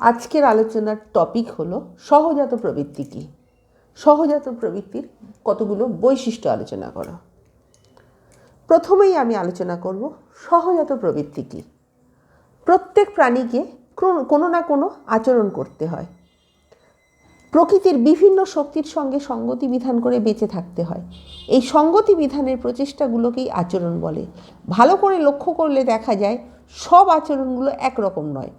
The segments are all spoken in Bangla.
আজকের আলোচনার টপিক হলো সহজাত প্রবৃত্তি কী? সহজাত প্রবৃত্তির কতগুলো বৈশিষ্ট্য আলোচনা করা। প্রথমেই আমি আলোচনা করব সহজাত প্রবৃত্তি কী? প্রত্যেক প্রাণীকে কোনো না কোনো আচরণ করতে হয়। প্রকৃতির বিভিন্ন শক্তির সঙ্গে সঙ্গতি বিধান করে বেঁচে থাকতে হয়। এই সঙ্গতি বিধানের প্রচেষ্টাগুলোকেই আচরণ বলে। ভালো করে লক্ষ্য করলে দেখা যায় সব আচরণগুলো একরকম নয়।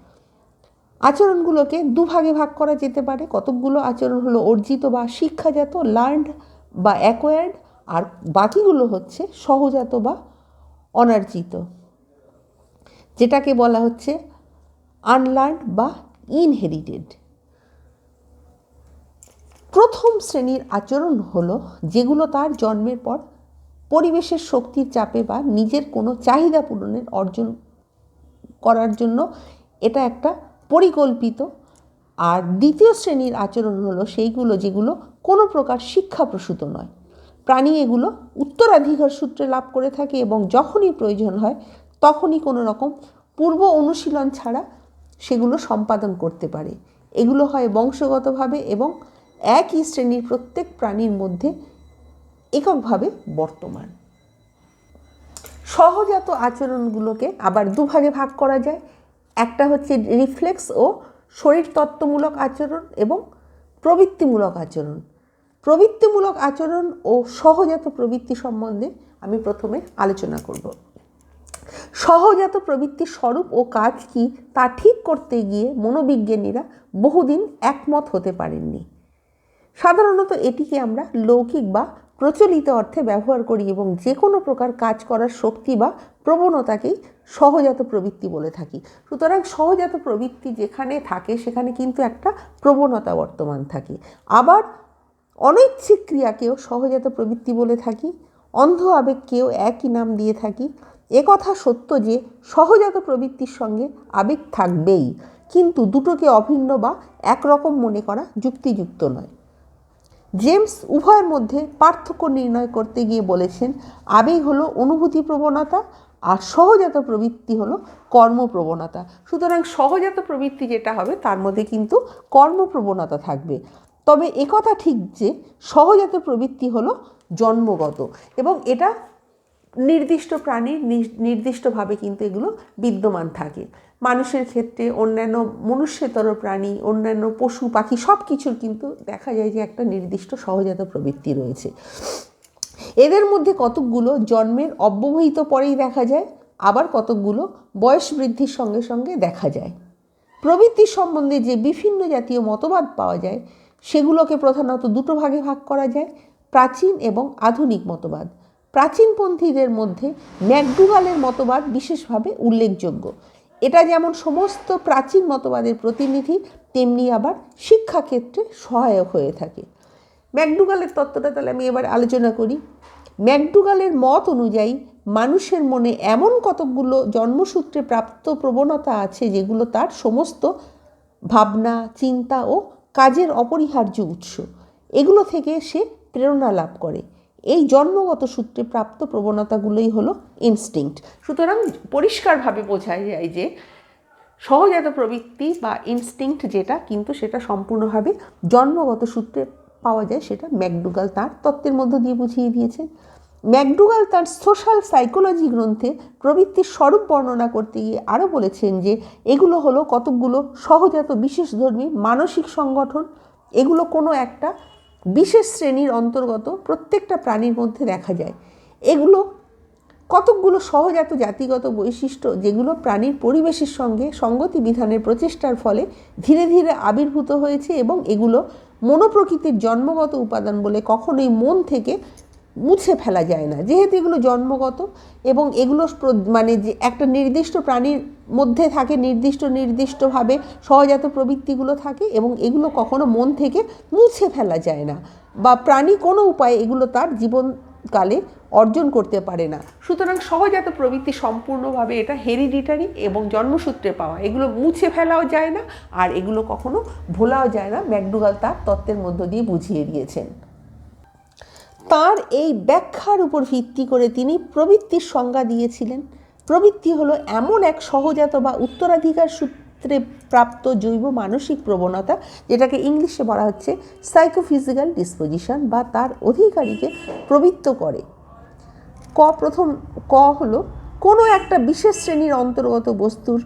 আচরণগুলোকে দুভাগে ভাগ করা যেতে পারে। কতকগুলো আচরণ হলো অর্জিত বা শিক্ষাজাত লার্নড বা অ্যাকোয়ার্ড আর বাকিগুলো হচ্ছে সহজাত বা অনার্জিত, যেটাকে বলা হচ্ছে আনলার্নড বা ইনহেরিটেড প্রথম শ্রেণির আচরণ হলো যেগুলো তার জন্মের পর পরিবেশের শক্তির চাপে বা নিজের কোনো চাহিদা পূরণের অর্জন করার জন্য এটা একটা পরিকল্পিত। আর দ্বিতীয় শ্রেণির আচরণ হলো সেইগুলো যেগুলো কোনো প্রকার শিক্ষাপ্রসূত নয়। প্রাণী এগুলো উত্তরাধিকার সূত্রে লাভ করে থাকে এবং যখনই প্রয়োজন হয় তখনই কোনো রকম পূর্ব অনুশীলন ছাড়া সেগুলো সম্পাদন করতে পারে। এগুলো হয় বংশগতভাবে এবং একই শ্রেণির প্রত্যেক প্রাণীর মধ্যে এককভাবে বর্তমান। সহজাত আচরণগুলোকে আবার দুভাগে ভাগ করা যায়। একটা হচ্ছে রিফ্লেক্স ও শরীরতত্ত্বমূলক আচরণ এবং প্রবৃত্তিমূলক আচরণ। প্রবৃত্তিমূলক আচরণ ও সহজাত প্রবৃত্তি সম্বন্ধে আমি প্রথমে আলোচনা করব। সহজাত প্রবৃত্তির স্বরূপ ও কাজ কি তা ঠিক করতে গিয়ে মনোবিজ্ঞানীরা বহুদিন একমত হতে পারেননি। সাধারণত এটিকে আমরা লৌকিক বা প্রচলিত অর্থে ব্যবহার করি এবং যে কোনো প্রকার কাজ করার শক্তি বা প্রবণতাকেই সহজাত প্রবৃত্তি বলে থাকি। সুতরাং সহজাত প্রবৃত্তি যেখানে থাকে, সেখানে কিন্তু একটা প্রবণতা বর্তমান থাকে। আবার অনৈচ্ছিক ক্রিয়াকেও সহজাত প্রবৃত্তি বলে থাকি, অন্ধ আবেগকেও একই নাম দিয়ে থাকি। একথা সত্য যে, সহজাত প্রবৃত্তির সঙ্গে আবেগ থাকবেই, কিন্তু দুটোকে অভিন্ন বা একরকম মনে করা যুক্তিযুক্ত নয়। জেমস উভয়ের মধ্যে পার্থক্য নির্ণয় করতে গিয়ে বলেছেন, আবেগ হলো অনুভূতি প্রবণতা আর সহজাত প্রবৃত্তি হলো কর্মপ্রবণতা সুতরাং সহজাত প্রবৃত্তি যেটা হবে, তার মধ্যে কিন্তু কর্মপ্রবণতা থাকবে। তবে একথা ঠিক যে, সহজাত প্রবৃত্তি হলো জন্মগত এবং এটা নির্দিষ্ট প্রাণীর নির- নির্দিষ্টভাবে কিন্তু এগুলো বিদ্যমান থাকে। মানুষের ক্ষেত্রে অন্যান্য মনুষ্যতর প্রাণী, অন্যান্য পশু, পাখি সব কিছুর কিন্তু দেখা যায় যে একটা নির্দিষ্ট সহজাত প্রবৃত্তি রয়েছে। এদের মধ্যে কতকগুলো জন্মের অব্যবহিত পরেই দেখা যায়, আবার কতকগুলো বয়স বৃদ্ধির সঙ্গে সঙ্গে দেখা যায়। প্রবৃত্তি সম্বন্ধে যে বিভিন্ন জাতীয় মতবাদ পাওয়া যায়, সেগুলোকে প্রধানত দুটো ভাগে ভাগ করা যায়, প্রাচীন এবং আধুনিক মতবাদ। প্রাচীনপন্থীদের মধ্যে ম্যাকডুগালের মতবাদ বিশেষভাবে উল্লেখযোগ্য। এটা যেমন সমস্ত প্রাচীন মতবাদের প্রতিনিধি, তেমনি আবার শিক্ষাক্ষেত্রে সহায়ক হয়ে থাকে। ম্যাকডুগালের তত্ত্বটা তাহলে আমি এবার আলোচনা করি। ম্যাকডুগালের মত অনুযায়ী মানুষের মনে এমন কতকগুলো জন্মসূত্রে প্রাপ্ত প্রবণতা আছে যেগুলো তার সমস্ত ভাবনা, চিন্তা ও কাজের অপরিহার্য উৎস। এগুলো থেকে সে প্রেরণা লাভ করে। এই জন্মগত সূত্রে প্রাপ্ত প্রবণতাগুলোই হলো ইনস্টিংক্ট সুতরাং পরিষ্কারভাবে বোঝা যায় যে সহজাত প্রবৃত্তি বা ইনস্টিংক্ট যেটা, কিন্তু সেটা সম্পূর্ণভাবে জন্মগত সূত্রে পাওয়া যায়, সেটা ম্যাকডুগাল তার তত্ত্বের মধ্য দিয়ে বুঝিয়ে দিয়েছেন। ম্যাকডুগাল তার সোশ্যাল সাইকোলজি গ্রন্থে প্রবৃত্তির স্বরূপ বর্ণনা করতে গিয়ে আরও বলেছেন যে, এগুলো হলো কতকগুলো সহজাত বিশেষধর্মী মানসিক সংগঠন, এগুলো কোনো একটা বিশেষ শ্রেণির অন্তর্গত প্রত্যেকটা প্রাণীর মধ্যে দেখা যায়। এগুলো কতকগুলো সহজাত জাতিগত বৈশিষ্ট্য যেগুলো প্রাণীর পরিবেশের সঙ্গে সঙ্গতি বিধানের প্রচেষ্টার ফলে ধীরে ধীরে আবির্ভূত হয়েছে এবং এগুলো মনোপ্রকৃতির জন্মগত উপাদান বলে কখনোই মন থেকে মুছে ফেলা যায় না। যেহেতু এগুলো জন্মগত এবং এগুলো মানে যে একটা নির্দিষ্ট প্রাণীর মধ্যে থাকে, নির্দিষ্ট নির্দিষ্টভাবে সহজাত প্রবৃত্তিগুলো থাকে এবং এগুলো কখনো মন থেকে মুছে ফেলা যায় না বা প্রাণী কোনো উপায়ে এগুলো তার জীবনকালে অর্জন করতে পারে না। সুতরাং সহজাত প্রবৃত্তি সম্পূর্ণভাবে এটা হেরিডিটারি এবং জন্মসূত্রে পাওয়া। এগুলো মুছে ফেলাও যায় না আর এগুলো কখনো ভোলাও যায় না। ম্যাকডুগাল তার তত্ত্বের মধ্য দিয়ে বুঝিয়ে দিয়েছেন। তার এই ব্যাখ্যার উপর ভিত্তি করে তিনি প্রবৃত্তির সংজ্ঞা দিয়েছিলেন। প্রবৃত্তি হলো এমন এক সহজাত বা উত্তরাধিকার সূত্রে প্রাপ্ত জৈব মানসিক প্রবণতা, যেটাকে ইংলিশে বলা হচ্ছে সাইকোফিজিক্যাল ডিসপোজিশন বা তার অধিকারীকে প্রবৃত্ত করে। ক প্রথম, ক হলো কোনো একটা বিশেষ শ্রেণির অন্তর্গত বস্তুর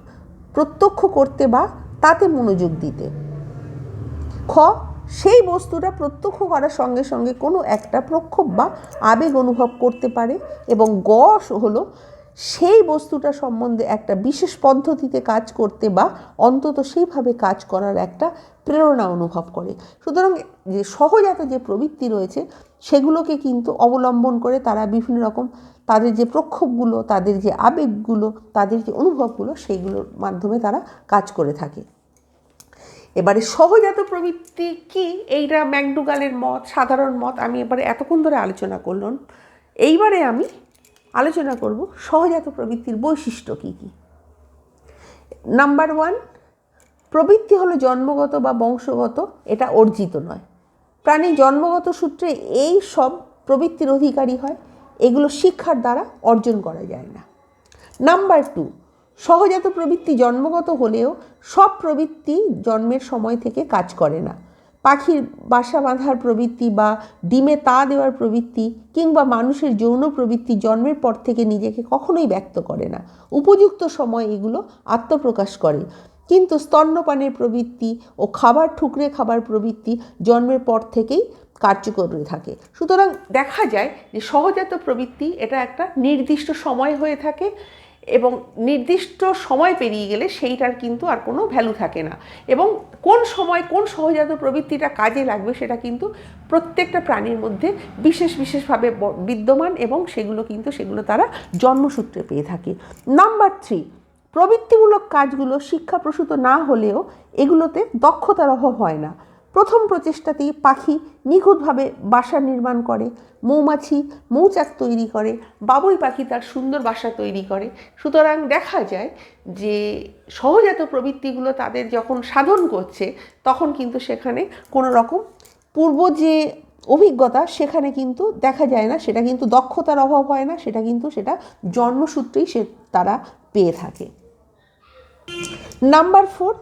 প্রত্যক্ষ করতে বা তাতে মনোযোগ দিতে। খ সেই বস্তুটা প্রত্যক্ষ করার সঙ্গে সঙ্গে কোনো একটা প্রক্ষোভ বা আবেগ অনুভব করতে পারে এবং গস হলো সেই বস্তুটা সম্বন্ধে একটা বিশেষ পদ্ধতিতে কাজ করতে বা অন্তত সেইভাবে কাজ করার একটা প্রেরণা অনুভব করে। সুতরাং যে সহজাত যে প্রবৃত্তি রয়েছে, সেগুলোকে কিন্তু অবলম্বন করে তারা বিভিন্ন রকম তাদের যে প্রক্ষোভগুলো, তাদের যে আবেগগুলো, তাদের যে অনুভবগুলো, সেইগুলোর মাধ্যমে তারা কাজ করে থাকে। এবারে সহজাত প্রবৃত্তি কি? এইটা ম্যাকডুগালের মত, সাধারণ মত, আমি এবারে এতক্ষণ ধরে আলোচনা করলাম। এইবারে আমি আলোচনা করব সহজাত প্রবৃত্তির বৈশিষ্ট্য কী কী। নাম্বার ওয়ান প্রবৃত্তি হলো জন্মগত বা বংশগত, এটা অর্জিত নয়। প্রাণী জন্মগত সূত্রে এই সব প্রবৃত্তির অধিকারী হয়, এগুলো শিক্ষার দ্বারা অর্জন করা যায় না। নাম্বার টু সহজাত প্রবৃত্তি জন্মগত হলেও সব প্রবৃত্তি জন্মের সময় থেকে কাজ করে না। পাখির বাসা বাঁধার প্রবৃত্তি বা ডিমে তা দেওয়ার প্রবৃত্তি কিংবা মানুষের যৌন প্রবৃত্তি জন্মের পর থেকে নিজেকে কখনোই ব্যক্ত করে না। উপযুক্ত সময় এগুলো আত্মপ্রকাশ করে। কিন্তু স্তন্যপানের প্রবৃত্তি ও খাবার ঠুকরে খাবার প্রবৃত্তি জন্মের পর থেকেই কার্যকর থাকে। সুতরাং দেখা যায় যে সহজাত প্রবৃত্তি এটা একটা নির্দিষ্ট সময় হয়ে থাকে এবং নির্দিষ্ট সময় পেরিয়ে গেলে সেইটার কিন্তু আর কোনো ভ্যালু থাকে না। এবং কোন সময় কোন সহজাত প্রবৃত্তিটা কাজে লাগবে সেটা কিন্তু প্রত্যেকটা প্রাণীর মধ্যে বিশেষ বিশেষভাবে বিদ্যমান এবং সেগুলো কিন্তু সেগুলো তারা জন্মসূত্রে পেয়ে থাকে। নাম্বার থ্রি প্রবৃত্তিমূলক কাজগুলো শিক্ষাপ্রসূত না হলেও এগুলোতে দক্ষতার অভাব হয় না। প্রথম প্রচেষ্টাতেই পাখি নিখুঁতভাবে বাসা নির্মাণ করে, মৌমাছি মৌচাক তৈরি করে, বাবুই পাখি তার সুন্দর বাসা তৈরি করে। সুতরাং দেখা যায় যে সহজাত প্রবৃত্তিগুলো তাদের যখন সাধন করছে, তখন কিন্তু সেখানে কোনো রকম পূর্ব যে অভিজ্ঞতা, সেখানে কিন্তু দেখা যায় না, সেটা কিন্তু দক্ষতার অভাব হয় না, সেটা কিন্তু সেটা জন্মসূত্রেই সে তারা পেয়ে থাকে। নাম্বার ফোর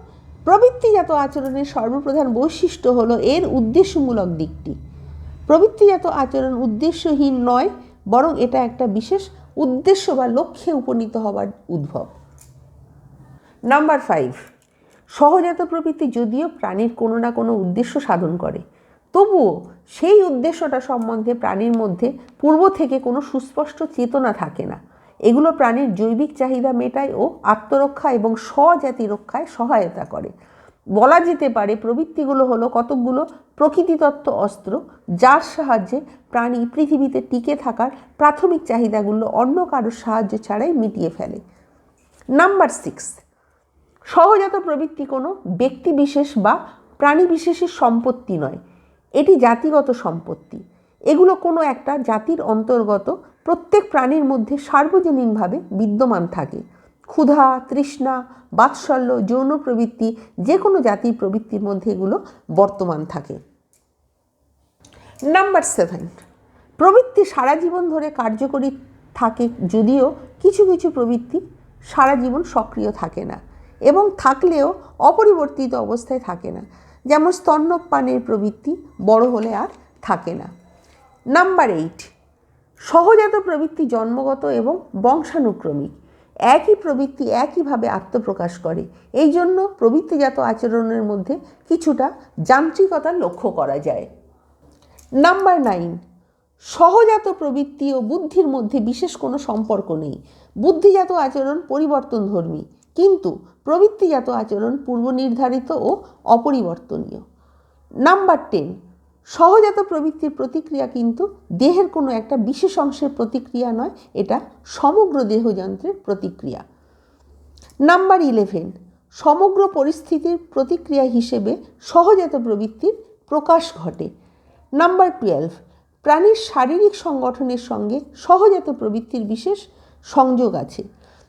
প্রবৃত্তিজাত আচরণের সর্বপ্রধান বৈশিষ্ট্য হল এর উদ্দেশ্যমূলক দিকটি। প্রবৃত্তিজাত আচরণ উদ্দেশ্যহীন নয়, বরং এটা একটা বিশেষ উদ্দেশ্য বা লক্ষ্যে উপনীত হবার উদ্ভব। নাম্বার ফাইভ, সহজাত প্রবৃত্তি যদিও প্রাণীর কোনো না কোনো উদ্দেশ্য সাধন করে, তবুও সেই উদ্দেশ্যটা সম্বন্ধে প্রাণীর মধ্যে পূর্ব থেকে কোনো সুস্পষ্ট চেতনা থাকে না। এগুলো প্রাণীর জৈবিক চাহিদা মেটায় ও আত্মরক্ষা এবং স্বজাতি রক্ষায় সহায়তা করে। বলা যেতে পারে প্রবৃত্তিগুলো হলো কতকগুলো প্রকৃতিতত্ত্ব অস্ত্র, যার সাহায্যে প্রাণী পৃথিবীতে টিকে থাকার প্রাথমিক চাহিদাগুলো অন্য কারোর সাহায্য ছাড়াই মিটিয়ে ফেলে। নাম্বার সিক্স, সহজাত প্রবৃত্তি কোনো ব্যক্তি বিশেষ বা প্রাণী বিশেষের সম্পত্তি নয়। এটি জাতিগত সম্পত্তি। এগুলো কোনো একটা জাতির অন্তর্গত প্রত্যেক প্রাণীর মধ্যে সার্বজনীনভাবে বিদ্যমান থাকে। ক্ষুধা, তৃষ্ণা, বাৎসল্য, যৌন প্রবৃত্তি যে কোনো জাতির প্রবৃত্তির মধ্যে এগুলো বর্তমান থাকে। নাম্বার সেভেন, প্রবৃত্তি সারা জীবন ধরে কার্যকরী থাকে যদিও কিছু কিছু প্রবৃত্তি সারা জীবন সক্রিয় থাকে না এবং থাকলেও অপরিবর্তিত অবস্থায় থাকে না। যেমন স্তন্যপানের প্রবৃত্তি বড় হলে আর থাকে না। নাম্বার এইট সহজাত প্রবৃত্তি জন্মগত এবং বংশানুক্রমিক। একই প্রবৃত্তি একইভাবে আত্মপ্রকাশ করে। এই জন্য প্রবৃত্তিজাত আচরণের মধ্যে কিছুটা যান্ত্রিকতা লক্ষ্য করা যায়। নাম্বার নাইন, সহজাত প্রবৃত্তি ও বুদ্ধির মধ্যে বিশেষ কোনো সম্পর্ক নেই। বুদ্ধিজাত আচরণ পরিবর্তনধর্মী, কিন্তু প্রবৃত্তিজাত আচরণ পূর্ব নির্ধারিত ও অপরিবর্তনীয়। নাম্বার টেন সহজাত প্রবৃত্তির প্রতিক্রিয়া কিন্তু দেহের কোনো একটা বিশেষ অংশের প্রতিক্রিয়া নয়, এটা সমগ্র দেহযন্ত্রের প্রতিক্রিয়া। নাম্বার ইলেভেন সমগ্র পরিস্থিতির প্রতিক্রিয়া হিসেবে সহজাত প্রবৃত্তির প্রকাশ ঘটে। নাম্বার টুয়েলভ প্রাণীর শারীরিক সংগঠনের সঙ্গে সহজাত প্রবৃত্তির বিশেষ সংযোগ আছে।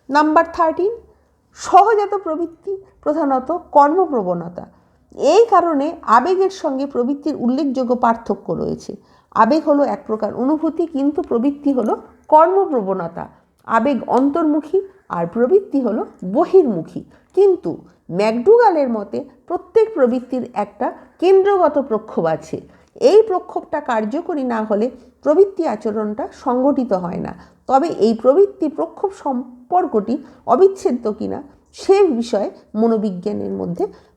নাম্বার থার্টিন সহজাত প্রবৃত্তি প্রধানত কর্মপ্রবণতা। এই কারণে আবেগের সঙ্গে প্রবৃত্তির উল্লেখযোগ্য পার্থক্য রয়েছে। আবেগ হলো এক প্রকার অনুভূতি, কিন্তু প্রবৃত্তি হলো কর্মপ্রবণতা। আবেগ অন্তর্মুখী আর প্রবৃত্তি হলো বহির্মুখী। কিন্তু ম্যাকডুগালের মতে প্রত্যেক প্রবৃত্তির একটা কেন্দ্রগত প্রক্ষোভ আছে। এই প্রক্ষোভটা কার্যকরী না হলে প্রবৃত্তি আচরণটা সংগঠিত হয় না। তবে এই প্রবৃত্তি প্রক্ষোভ সম্পর্কটি অবিচ্ছেদ্য কিনা সে বিষয়ে মনোবিজ্ঞানের মধ্যে